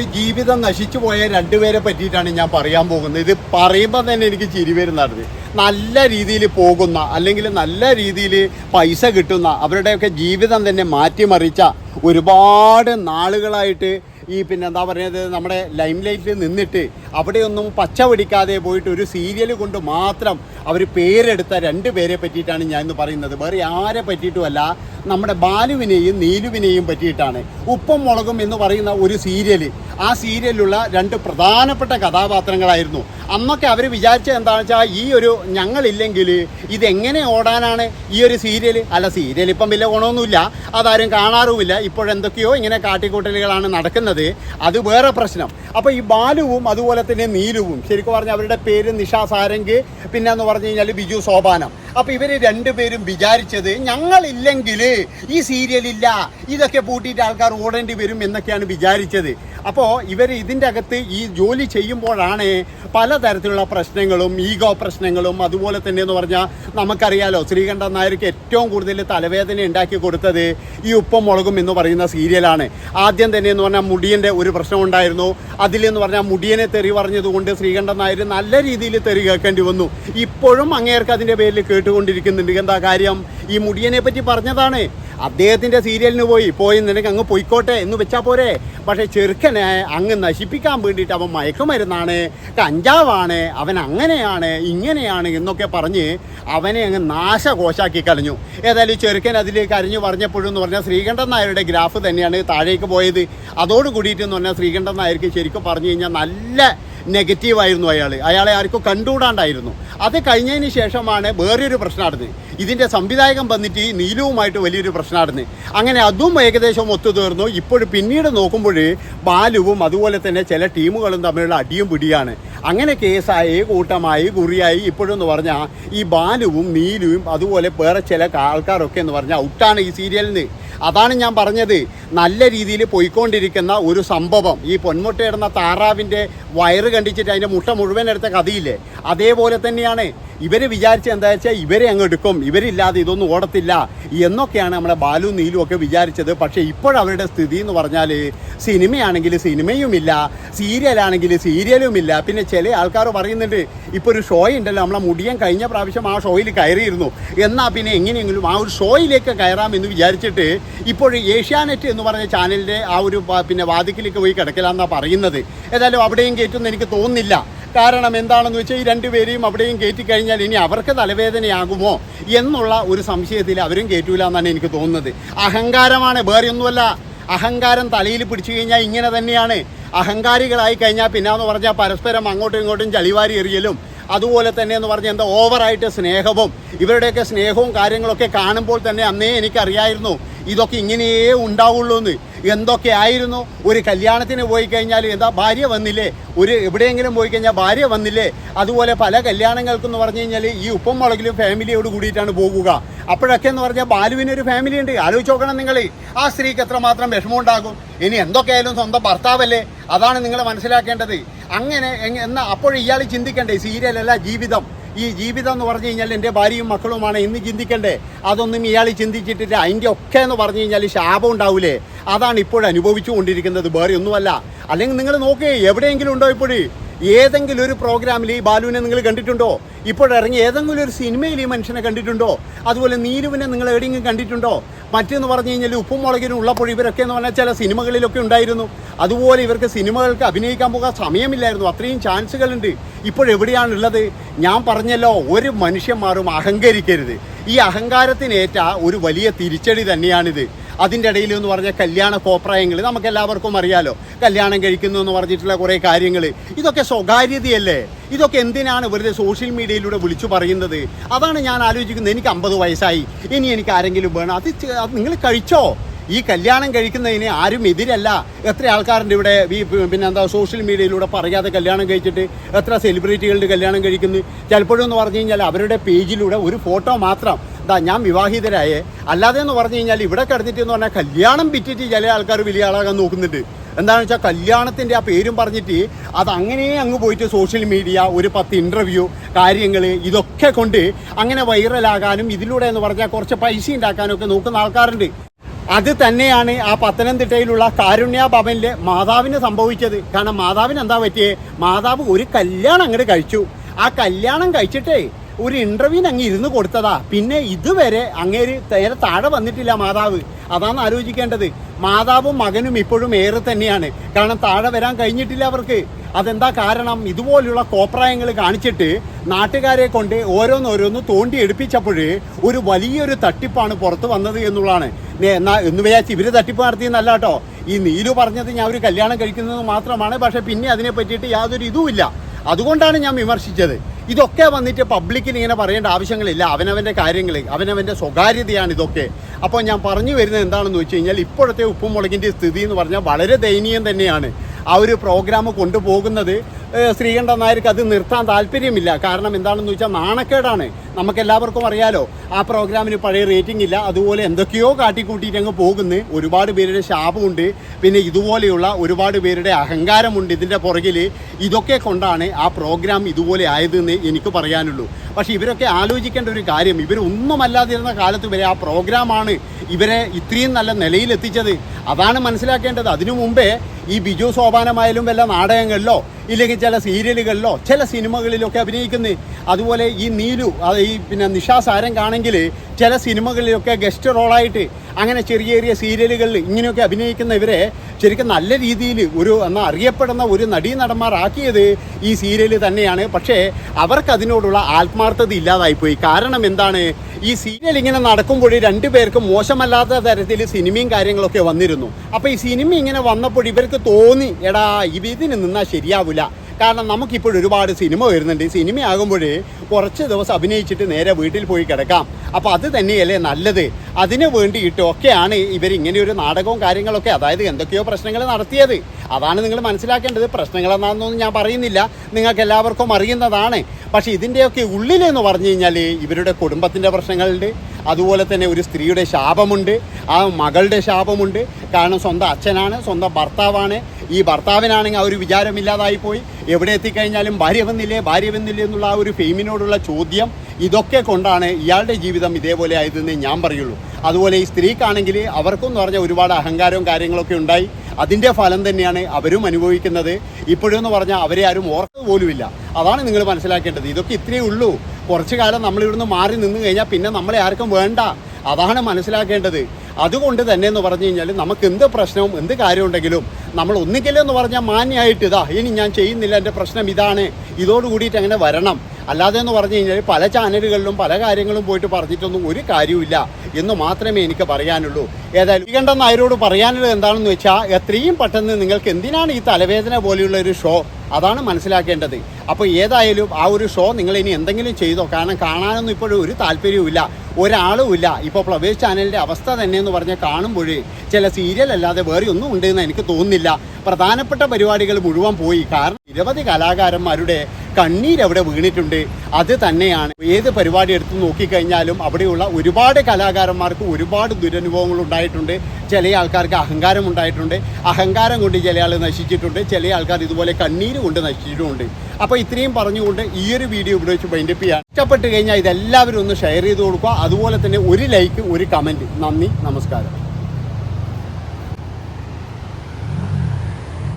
ജീവിതം നശിച്ചു പോയ രണ്ടുപേരെ പറ്റിയിട്ടാണ് ഞാൻ പറയാൻ പോകുന്നത്. ഇത് പറയുമ്പോൾ തന്നെ എനിക്ക് ചിരി വരുന്നത് നല്ല രീതിയിൽ പോകുന്ന അല്ലെങ്കിൽ നല്ല രീതിയിൽ പൈസ കിട്ടുന്ന അവരുടെയൊക്കെ ജീവിതം തന്നെ മാറ്റിമറിച്ച ഒരുപാട് നാളുകളായിട്ട് ഈ പിന്നെ എന്താ പറയുന്നത് നമ്മുടെ ലൈം ലൈറ്റിൽ നിന്നിട്ട് അവിടെയൊന്നും പച്ച പിടിക്കാതെ പോയിട്ട് ഒരു സീരിയൽ കൊണ്ട് മാത്രം അവർ പേരെടുത്ത രണ്ട് പേരെ പറ്റിയിട്ടാണ് ഞാൻ ഇന്ന് പറയുന്നത്. വേറെ ആരെ പറ്റിയിട്ടുമല്ല നമ്മുടെ ബാലുവിനെയും നീലുവിനെയും പറ്റിയിട്ടാണ്. ഉപ്പും മുളകും എന്ന് പറയുന്ന ഒരു സീരിയൽ ആ സീരിയലിലുള്ള രണ്ട് പ്രധാനപ്പെട്ട കഥാപാത്രങ്ങളായിരുന്നു. അന്നൊക്കെ അവർ വിചാരിച്ചത് എന്താണെന്ന് വെച്ചാൽ ഈ ഒരു ഞങ്ങളില്ലെങ്കിൽ ഇതെങ്ങനെ ഓടാനാണ് ഈ ഒരു സീരിയൽ അല്ല സീരിയൽ ഇപ്പം വലിയ ഗുണമൊന്നുമില്ല അതാരും കാണാറുമില്ല. ഇപ്പോഴെന്തൊക്കെയോ ഇങ്ങനെ കാട്ടിക്കൂട്ടലുകളാണ് നടക്കുന്നത്. അത് വേറെ പ്രശ്നം. അപ്പോൾ ഈ ബാലുവും അതുപോലെ തന്നെ നീലുവും ശരിക്കും പറഞ്ഞാൽ അവരുടെ പേര് നിഷ സാരംഗ് പിന്നെ എന്ന് പറഞ്ഞു കഴിഞ്ഞാൽ ബിജു സോപാനം. അപ്പോൾ ഇവർ രണ്ടുപേരും വിചാരിച്ചത് ഞങ്ങളില്ലെങ്കിൽ ഈ സീരിയലില്ല ഇതൊക്കെ പൂട്ടിയിട്ട് ആൾക്കാർ ഓടേണ്ടി വരും എന്നൊക്കെയാണ് വിചാരിച്ചത്. അപ്പോൾ ഇവർ ഇതിന്റെ അകത്ത് ഈ ജോലി ചെയ്യുമ്പോഴാണ് പലതരത്തിലുള്ള പ്രശ്നങ്ങളും ഈഗോ പ്രശ്നങ്ങളും അതുപോലെ തന്നെ എന്ന് പറഞ്ഞാൽ നമുക്കറിയാലോ ശ്രീകണ്ഠൻ നായർക്ക് ഏറ്റവും കൂടുതൽ തലവേദന ഉണ്ടാക്കി കൊടുത്തത് ഈ ഉപ്പും മുളകും എന്ന് പറയുന്ന സീരിയലാണ്. ആദ്യം തന്നെ എന്ന് പറഞ്ഞാൽ മുടിയന്റെ ഒരു പ്രശ്നം ഉണ്ടായിരുന്നു. അതിലെന്ന് പറഞ്ഞാൽ മുടിയനെ തെറി പറഞ്ഞതുകൊണ്ട് ശ്രീകണ്ഠൻ നായർ നല്ല രീതിയിൽ തെറി കേൾക്കേണ്ടി വന്നു. ഇപ്പോഴും അങ്ങേർക്ക് അതിന്റെ പേരിൽ കേട്ടുകൊണ്ടിരിക്കുന്നുണ്ട്. എന്താ കാര്യം? ഈ മുടിയനെ പറ്റി പറഞ്ഞതാണ്. അദ്ദേഹത്തിന്റെ സീരിയലിന് പോയി. പോയി നിനക്ക് അങ്ങ് പോയിക്കോട്ടെ എന്ന് വെച്ചാൽ പോരെ. പക്ഷേ ചെറുക്കനെ അങ്ങ് നശിപ്പിക്കാൻ വേണ്ടിയിട്ട് അവൻ മയക്കുമരുന്നാണ് കഞ്ചാവാണ് അവൻ അങ്ങനെയാണ് ഇങ്ങനെയാണ് എന്നൊക്കെ പറഞ്ഞ് അവനെ അങ്ങ് നാശകോശാക്കി കളഞ്ഞു. ഏതായാലും ചെറുക്കൻ അതിൽ കരഞ്ഞു പറഞ്ഞപ്പോഴും എന്ന് പറഞ്ഞാൽ ശ്രീകണ്ഠൻ നായരുടെ ഗ്രാഫ് തന്നെയാണ് താഴേക്ക് പോയത്. അതോട് കൂടിയിട്ട് എന്ന് പറഞ്ഞാൽ ശ്രീകണ്ഠൻ നായർക്ക് ശരിക്കും പറഞ്ഞു കഴിഞ്ഞാൽ നല്ല നെഗറ്റീവായിരുന്നു അയാൾ അയാളെ ആർക്കും കണ്ടുകൂടാണ്ടായിരുന്നു. അത് കഴിഞ്ഞതിന് ശേഷമാണ് വേറൊരു പ്രശ്നം നടന്നത്. ഇതിന്റെ സംവിധായകൻ വന്നിട്ട് ഈ നീലുവുമായിട്ട് വലിയൊരു പ്രശ്നം അങ്ങനെ അതും ഏകദേശം ഒത്തുതീർന്നു ഇപ്പോൾ പിന്നീട് നോക്കുമ്പോൾ ബാലുവും അതുപോലെ തന്നെ ചില ടീമുകളും തമ്മിലുള്ള അടിയും പിടിയാണ്. അങ്ങനെ കേസായി കൂട്ടമായി കുറിയായി. ഇപ്പോഴെന്ന് പറഞ്ഞാൽ ഈ ബാലുവും നീലുവും അതുപോലെ വേറെ ചില ആൾക്കാരൊക്കെ എന്ന് പറഞ്ഞാൽ ഔട്ടാണ് ഈ സീരിയലിന്. അതാണ് ഞാൻ പറഞ്ഞത്. നല്ല രീതിയിൽ പോയിക്കൊണ്ടിരിക്കുന്ന ഒരു സംഭവം. ഈ പൊന്മുട്ടയിടുന്ന താറാവിന്റെ വയറ് കണ്ടിച്ചിട്ട് അതിന്റെ മുട്ട മുഴുവൻ എടുത്ത കഥയില്ലേ? അതേപോലെ തന്നെയാണ്. ഇവർ വിചാരിച്ച എന്താ വെച്ചാൽ ഇവരെ അങ്ങ് എടുക്കും. ഇവരില്ലാതെ ഇതൊന്നും ഓടത്തില്ല എന്നൊക്കെയാണ് നമ്മുടെ ബാലു നീലും ഒക്കെ വിചാരിച്ചത്. പക്ഷേ ഇപ്പോഴവരുടെ സ്ഥിതി എന്ന് പറഞ്ഞാൽ സിനിമയാണെങ്കിൽ സിനിമയുമില്ല സീരിയലാണെങ്കിൽ സീരിയലുമില്ല. പിന്നെ ചില ആൾക്കാർ പറയുന്നുണ്ട് ഇപ്പോൾ ഒരു ഷോ ഉണ്ടല്ലോ നമ്മളെ മുടിയൻ കഴിഞ്ഞ പ്രാവശ്യം ആ ഷോയിൽ കയറിയിരുന്നു. എന്നാൽ പിന്നെ എങ്ങനെയെങ്കിലും ആ ഒരു ഷോയിലേക്ക് കയറാമെന്ന് വിചാരിച്ചിട്ട് ഇപ്പോൾ ഏഷ്യാനെറ്റ് എന്ന് പറഞ്ഞ ചാനലിന്റെ ആ ഒരു പിന്നെ വാതിക്കിലേക്ക് പോയി കിടക്കലാന്നാണ് പറയുന്നത്. ഏതായാലും അവിടെയും കയറ്റുമെന്ന് എനിക്ക് തോന്നുന്നില്ല. കാരണം എന്താണെന്ന് വെച്ചാൽ ഈ രണ്ടുപേരെയും അവിടെയും കയറ്റി കഴിഞ്ഞാൽ ഇനി അവർക്ക് തലവേദനയാകുമോ എന്നുള്ള ഒരു സംശയത്തിൽ അവരും കയറ്റൂല എന്നാണ് എനിക്ക് തോന്നുന്നത്. അഹങ്കാരമാണ് വേറെയൊന്നുമല്ല. അഹങ്കാരം തലയിൽ പിടിച്ചു കഴിഞ്ഞാൽ ഇങ്ങനെ തന്നെയാണ്. അഹങ്കാരികളായി കഴിഞ്ഞാൽ പിന്നെ എന്ന് പറഞ്ഞാൽ പരസ്പരം അങ്ങോട്ടും ഇങ്ങോട്ടും ചളിവാരി എറിയലും. അതുപോലെ തന്നെ എന്ന് പറഞ്ഞാൽ എന്താ ഓവറായിട്ട് സ്നേഹവും. ഇവരുടെയൊക്കെ സ്നേഹവും കാര്യങ്ങളൊക്കെ കാണുമ്പോൾ തന്നെ അന്നേ എനിക്കറിയായിരുന്നു. ഇതൊക്കെ ഇങ്ങനെയേ ഉണ്ടാവുള്ളൂ എന്ന് എന്തൊക്കെ ആയിരുന്നു? ഒരു കല്യാണത്തിന് പോയി കഴിഞ്ഞാൽ എന്താ ഭാര്യ വന്നില്ലേ? ഒരു എവിടെയെങ്കിലും പോയി കഴിഞ്ഞാൽ ഭാര്യ വന്നില്ലേ? അതുപോലെ പല കല്യാണങ്ങൾക്കെന്ന് പറഞ്ഞു കഴിഞ്ഞാൽ ഈ ഉപ്പം മുളകിലും ഫാമിലിയോട് കൂടിയിട്ടാണ് പോകുക. അപ്പോഴൊക്കെ എന്ന് പറഞ്ഞാൽ ബാലുവിന് ഒരു ഫാമിലി ഉണ്ട്. ആലോചിച്ച് നോക്കണം നിങ്ങൾ ആ സ്ത്രീക്ക് എത്രമാത്രം വിഷമം ഉണ്ടാകും ഇനി എന്തൊക്കെയായാലും സ്വന്തം ഭർത്താവല്ലേ? അതാണ് നിങ്ങൾ മനസ്സിലാക്കേണ്ടത്. അങ്ങനെ എന്ന അപ്പോൾ ഇയാൾ ചിന്തിക്കണ്ടേ? സീരിയലല്ല ജീവിതം. ഈ ജീവിതം എന്ന് പറഞ്ഞു കഴിഞ്ഞാൽ എന്റെ ഭാര്യയും മക്കളുമാണ്. ഇന്ന് ചിന്തിക്കണ്ടേ അതൊന്നും ഇയാൾ ചിന്തിച്ചിട്ടില്ല. അതിന്റെ ഒക്കെ എന്ന് പറഞ്ഞു കഴിഞ്ഞാൽ ശാപം ഉണ്ടാവില്ലേ അതാണ് ഇപ്പോൾ അനുഭവിച്ചു കൊണ്ടിരിക്കുന്നത് വേറെ ഒന്നുമല്ല. അല്ലെങ്കിൽ നിങ്ങൾ നോക്കേ എവിടെയെങ്കിലും ഉണ്ടോ ഇപ്പോഴ്? ഏതെങ്കിലും ഒരു പ്രോഗ്രാമിൽ ഈ ബാലുവിനെ നിങ്ങൾ കണ്ടിട്ടുണ്ടോ? ഇപ്പോഴിറങ്ങി ഏതെങ്കിലും ഒരു സിനിമയിൽ ഈ മനുഷ്യനെ കണ്ടിട്ടുണ്ടോ? അതുപോലെ നീലുവിനെ നിങ്ങൾ എവിടെയെങ്കിലും കണ്ടിട്ടുണ്ടോ? മറ്റെന്ന് പറഞ്ഞു കഴിഞ്ഞാൽ ഉപ്പും മുളകിനും ഉള്ളപ്പോൾ ഇവരൊക്കെ എന്ന് പറഞ്ഞാൽ ചില സിനിമകളിലൊക്കെ ഉണ്ടായിരുന്നു. അതുപോലെ ഇവർക്ക് സിനിമകൾക്ക് അഭിനയിക്കാൻ പോകാൻ സമയമില്ലായിരുന്നു. അത്രയും ചാൻസുകളുണ്ട്. ഇപ്പോഴെവിടെയാണുള്ളത്? ഞാൻ പറഞ്ഞല്ലോ ഒരു മനുഷ്യന്മാരും അഹങ്കരിക്കരുത്. ഈ അഹങ്കാരത്തിനേറ്റ ഒരു വലിയ തിരിച്ചടി തന്നെയാണിത്. അതിന്റെ ഇടയിൽ എന്ന് പറഞ്ഞാൽ കല്യാണ കോപ്രായങ്ങൾ നമുക്ക് എല്ലാവർക്കും അറിയാലോ. കല്യാണം കഴിക്കുന്നു എന്ന് പറഞ്ഞിട്ടുള്ള കുറേ കാര്യങ്ങൾ. ഇതൊക്കെ സ്വകാര്യതയല്ലേ? ഇതൊക്കെ എന്തിനാണ് വെറുതെ സോഷ്യൽ മീഡിയയിലൂടെ വിളിച്ചു പറയുന്നത്? അതാണ് ഞാൻ ആലോചിക്കുന്നത്. എനിക്ക് അമ്പത് വയസ്സായി. ഇനി എനിക്ക് ആരെങ്കിലും വേണം. അത് നിങ്ങൾ കഴിച്ചോ? ഈ കല്യാണം കഴിക്കുന്നതിന് ആരും എതിരല്ല. എത്ര ആൾക്കാരുണ്ട് ഇവിടെ? ഈ പിന്നെ എന്താ സോഷ്യൽ മീഡിയയിലൂടെ പറയാതെ കല്യാണം കഴിച്ചിട്ട് എത്ര സെലിബ്രിറ്റികളുടെ കല്യാണം കഴിക്കുന്നു? ചിലപ്പോഴും എന്ന് പറഞ്ഞു കഴിഞ്ഞാൽ അവരുടെ പേജിലൂടെ ഒരു ഫോട്ടോ മാത്രം ദാ ഞാൻ വിവാഹിതരായേ. അല്ലാതെ എന്ന് പറഞ്ഞു കഴിഞ്ഞാൽ ഇവിടെ കിടന്നിട്ട് എന്ന് പറഞ്ഞാൽ കല്യാണം വിറ്റിട്ട് ചില ആൾക്കാർ വലിയ ആളാകാൻ നോക്കുന്നുണ്ട്. എന്താണെന്ന് വെച്ചാൽ കല്യാണത്തിന്റെ ആ പേരും പറഞ്ഞിട്ട് അത് അങ്ങനെ അങ്ങ് പോയിട്ട് സോഷ്യൽ മീഡിയ ഒരു പത്ത് ഇന്റർവ്യൂ കാര്യങ്ങൾ ഇതൊക്കെ കൊണ്ട് അങ്ങനെ വൈറലാകാനും ഇതിലൂടെ എന്ന് പറഞ്ഞാൽ കുറച്ച് പൈസ ഉണ്ടാക്കാനും ഒക്കെ നോക്കുന്ന ആൾക്കാരുണ്ട്. അത് തന്നെയാണ് ആ പത്തനംതിട്ടയിലുള്ള കാരുണ്യ ഭവനിലെ മാതാവിന് സംഭവിച്ചത്. കാരണം മാതാവിന് എന്താ പറ്റിയേ? മാതാവ് ഒരു കല്യാണം അങ്ങോട്ട് കഴിച്ചു. ആ കല്യാണം കഴിച്ചിട്ടേ ഒരു ഇന്റർവ്യൂവിന് അങ്ങ് ഇരുന്ന് കൊടുത്തതാ. പിന്നെ ഇതുവരെ അങ്ങേര് നേരെ താഴെ വന്നിട്ടില്ല മാതാവ്. അതാണ് ആലോചിക്കേണ്ടത്. മാതാവും മകനും ഇപ്പോഴും ഏറെ തന്നെയാണ്. കാരണം താഴെ വരാൻ കഴിഞ്ഞിട്ടില്ല അവർക്ക്. അതെന്താ കാരണം? ഇതുപോലുള്ള കോപ്രായങ്ങൾ കാണിച്ചിട്ട് നാട്ടുകാരെ കൊണ്ട് ഓരോന്നോരോന്ന് തോണ്ടി എടുപ്പിച്ചപ്പോൾ ഒരു വലിയൊരു തട്ടിപ്പാണ് പുറത്ത് വന്നത് എന്നുള്ളതാണ്. എന്നാ വിചാരിച്ച് ഇവർ തട്ടിപ്പ് നടത്തിയെന്നല്ല കേട്ടോ. ഈ നീലു പറഞ്ഞത് ഞാൻ ഒരു കല്യാണം കഴിക്കുന്നത് മാത്രമാണ്. പക്ഷെ പിന്നെ അതിനെ പറ്റിയിട്ട് യാതൊരു ഇതുമില്ല. അതുകൊണ്ടാണ് ഞാൻ വിമർശിച്ചത്. ഇതൊക്കെ വന്നിട്ട് പബ്ലിക്കിന് ഇങ്ങനെ പറയേണ്ട ആവശ്യങ്ങളില്ല. അവനവന്റെ കാര്യങ്ങൾ അവനവന്റെ സ്വകാര്യതയാണ് ഇതൊക്കെ. അപ്പോൾ ഞാൻ പറഞ്ഞു വരുന്നത് എന്താണെന്ന് വെച്ച് കഴിഞ്ഞാൽ ഇപ്പോഴത്തെ ഉപ്പും മുളകിന്റെ സ്ഥിതി എന്ന് പറഞ്ഞാൽ വളരെ ദയനീയം തന്നെയാണ്. ആ ഒരു പ്രോഗ്രാം കൊണ്ടുപോകുന്നത് ശ്രീകണ്ഠൻ നായർക്ക് അത് നിർത്താൻ താല്പര്യമില്ല. കാരണം എന്താണെന്ന് വെച്ചാൽ നാണക്കേടാണ്. നമുക്ക് എല്ലാവർക്കും അറിയാലോ ആ പ്രോഗ്രാമിന് പഴയ റേറ്റിംഗ് ഇല്ല. അതുപോലെ എന്തൊക്കെയോ കാട്ടിക്കൂട്ടിയിട്ട് അങ്ങ് പോകുന്നു. ഒരുപാട് പേരുടെ ശാപമുണ്ട്. പിന്നെ ഇതുപോലെയുള്ള ഒരുപാട് പേരുടെ അഹങ്കാരമുണ്ട് ഇതിന്റെ പുറകിൽ. ഇതൊക്കെ കൊണ്ടാണ് ആ പ്രോഗ്രാം ഇതുപോലെ ആയതെന്ന് എനിക്ക് പറയാനുള്ളൂ. പക്ഷേ ഇവരൊക്കെ ആലോചിക്കേണ്ട ഒരു കാര്യം. ഇവരൊന്നുമല്ലാതിരുന്ന കാലത്ത് വരെ ആ പ്രോഗ്രാമാണ് ഇവരെ ഇത്രയും നല്ല നിലയിൽ നിലയിലെത്തിച്ചത് അതാണ് മനസ്സിലാക്കേണ്ടത്. അതിനു മുമ്പേ ഈ ബിജു സോപാനമായാലും വല്ല നാടകങ്ങളിലോ ഇല്ലെങ്കിൽ ചില സീരിയലുകളിലോ ചില സിനിമകളിലൊക്കെ അഭിനയിക്കുന്നത് അതുപോലെ ഈ നീലു അത് ഈ പിന്നെ നിഷാ സാരംഗാണെങ്കിൽ ചില സിനിമകളിലൊക്കെ ഗസ്റ്റ് റോളായിട്ട് അങ്ങനെ ചെറിയ ചെറിയ സീരിയലുകളിൽ ഇങ്ങനെയൊക്കെ അഭിനയിക്കുന്ന ഇവരെ ശരിക്കും നല്ല രീതിയിൽ ഒരു എന്നാൽ അറിയപ്പെടുന്ന ഒരു നടീ നടന്മാരാക്കിയത് ഈ സീരിയൽ തന്നെയാണ്. പക്ഷേ അവർക്ക് അതിനോടുള്ള ആത്മാർത്ഥത ഇല്ലാതായിപ്പോയി. കാരണം എന്താണ്? ഈ സീരിയൽ ഇങ്ങനെ നടക്കുമ്പോൾ രണ്ടുപേർക്കും മോശമല്ലാത്ത തരത്തിൽ സിനിമയും കാര്യങ്ങളൊക്കെ വന്നിരുന്നു. അപ്പോൾ ഈ സിനിമ ഇങ്ങനെ വന്നപ്പോൾ ഇവർക്ക് തോന്നി എടാ ഇതിന് നിന്നാൽ ശരിയാവില്ല കാരണം നമുക്കിപ്പോൾ ഒരുപാട് സിനിമ വരുന്നുണ്ട്. സിനിമ ആകുമ്പോൾ കുറച്ച് ദിവസം അഭിനയിച്ചിട്ട് നേരെ വീട്ടിൽ പോയി കിടക്കാം. അപ്പോൾ അത് തന്നെയല്ലേ നല്ലത്. അതിന് വേണ്ടിയിട്ടൊക്കെയാണ് ഇവർ ഇങ്ങനെ ഒരു നാടകവും കാര്യങ്ങളൊക്കെ അതായത് എന്തൊക്കെയോ പ്രശ്നങ്ങൾ നടത്തിയത്. അതാണ് നിങ്ങൾ മനസ്സിലാക്കേണ്ടത്. പ്രശ്നങ്ങൾ എന്താണെന്നൊന്നും ഞാൻ പറയുന്നില്ല. നിങ്ങൾക്ക് എല്ലാവർക്കും അറിയുന്നതാണ്. പക്ഷേ ഇതിന്റെയൊക്കെ ഉള്ളിലെന്ന് പറഞ്ഞു കഴിഞ്ഞാൽ ഇവരുടെ കുടുംബത്തിന്റെ പ്രശ്നങ്ങളുണ്ട്. അതുപോലെ തന്നെ ഒരു സ്ത്രീയുടെ ശാപമുണ്ട്. ആ മകളുടെ ശാപമുണ്ട്. കാരണം സ്വന്തം അച്ഛനാണ് സ്വന്തം ഭർത്താവാണ്. ഈ ഭർത്താവിനാണെങ്കിൽ ആ ഒരു വിചാരമില്ലാതായി പോയി. എവിടെ എത്തിക്കഴിഞ്ഞാലും ഭാര്യ വന്നില്ലേ ഭാര്യ വന്നില്ലേ എന്നുള്ള ആ ഒരു ഫെയിമിനോടുള്ള ചോദ്യം ഇതൊക്കെ കൊണ്ടാണ് ഇയാളുടെ ജീവിതം ഇതേപോലെ ആയതെന്ന് ഞാൻ പറയുള്ളൂ. അതുപോലെ ഈ സ്ത്രീക്കാണെങ്കിൽ അവർക്കും എന്ന് പറഞ്ഞാൽ ഒരുപാട് അഹങ്കാരവും കാര്യങ്ങളൊക്കെ ഉണ്ടായി. അതിന്റെ ഫലം തന്നെയാണ് അവരും അനുഭവിക്കുന്നത്. ഇപ്പോഴെന്ന് പറഞ്ഞാൽ അവരെ ആരും ഓർക്കുന്നത് പോലുമില്ല. അതാണ് നിങ്ങൾ മനസ്സിലാക്കേണ്ടത്. ഇതൊക്കെ ഇത്രയേ ഉള്ളൂ. കുറച്ചു കാലം നമ്മളിവിടുന്ന് മാറി നിന്ന് കഴിഞ്ഞാൽ പിന്നെ നമ്മളെ ആർക്കും വേണ്ട. അതാണ് മനസ്സിലാക്കേണ്ടത്. അതുകൊണ്ട് തന്നെ എന്ന് പറഞ്ഞു കഴിഞ്ഞാൽ നമുക്ക് എന്ത് പ്രശ്നവും എന്ത് കാര്യം ഉണ്ടെങ്കിലും നമ്മൾ ഒന്നിക്കലെന്ന് പറഞ്ഞാൽ മാന്യമായിട്ട് ഇതാ ഇനി ഞാൻ ചെയ്യുന്നില്ല. എന്റെ പ്രശ്നം ഇതാണ്. ഇതോട് കൂടിയിട്ട് അങ്ങനെ വരണം. അല്ലാതെ എന്ന് പറഞ്ഞു കഴിഞ്ഞാൽ പല ചാനലുകളിലും പല കാര്യങ്ങളും പോയിട്ട് പറഞ്ഞിട്ടൊന്നും ഒരു കാര്യവുമില്ല എന്ന് മാത്രമേ എനിക്ക് പറയാനുള്ളൂ. ഏതായാലും ശ്രീകണ്ഠൻ നായരോട് പറയാനുള്ളത് എന്താണെന്ന് വെച്ചാൽ എത്രയും പെട്ടെന്ന് നിങ്ങൾക്ക് എന്തിനാണ് ഈ തലവേദന പോലെയുള്ള ഒരു ഷോ അതാണ് മനസ്സിലാക്കേണ്ടത്. അപ്പോൾ ഏതായാലും ആ ഒരു ഷോ നിങ്ങൾ ഇനി എന്തെങ്കിലും ചെയ്തോ? കാരണം കാണാനൊന്നും ഇപ്പോഴും ഒരു താല്പര്യവുമില്ല ഒരാളുമില്ല ഇപ്പോൾ പ്ലവേഷ് ചാനലിന്റെ അവസ്ഥ തന്നെ എന്ന് പറഞ്ഞാൽ കാണുമ്പോഴേ ചില സീരിയൽ അല്ലാതെ വേറെ ഒന്നും ഉണ്ടെന്ന് എനിക്ക് തോന്നുന്നില്ല. പ്രധാനപ്പെട്ട പരിപാടികൾ മുഴുവൻ പോയി. കാരണം നിരവധി കലാകാരന്മാരുടെ കണ്ണീരവിടെ വീണിട്ടുണ്ട്. അത് തന്നെയാണ്. ഏത് പരിപാടി എടുത്ത് നോക്കിക്കഴിഞ്ഞാലും അവിടെയുള്ള ഒരുപാട് കലാകാരന്മാർക്ക് ഒരുപാട് ദുരനുഭവങ്ങൾ ഉണ്ടായിട്ടുണ്ട്. ചില ആൾക്കാർക്ക് അഹങ്കാരം ഉണ്ടായിട്ടുണ്ട്. അഹങ്കാരം കൊണ്ട് ചില ആൾ നശിച്ചിട്ടുണ്ട്. ചില ആൾക്കാർ ഇതുപോലെ കണ്ണീര് കൊണ്ട് നശിച്ചിട്ടുമുണ്ട് അപ്പോൾ ഇത്രയും പറഞ്ഞുകൊണ്ട് ഈ ഒരു വീഡിയോ ഇവിടെ വെച്ച് ബൈൻഡപ്പ് ചെയ്യാം ഇഷ്ടപ്പെട്ട് കഴിഞ്ഞാൽ ഇതെല്ലാവരും ഒന്ന് ഷെയർ ചെയ്ത് കൊടുക്കുക. അതുപോലെ തന്നെ ഒരു ലൈക്ക് ഒരു കമന്റ് നന്ദി നമസ്കാരം.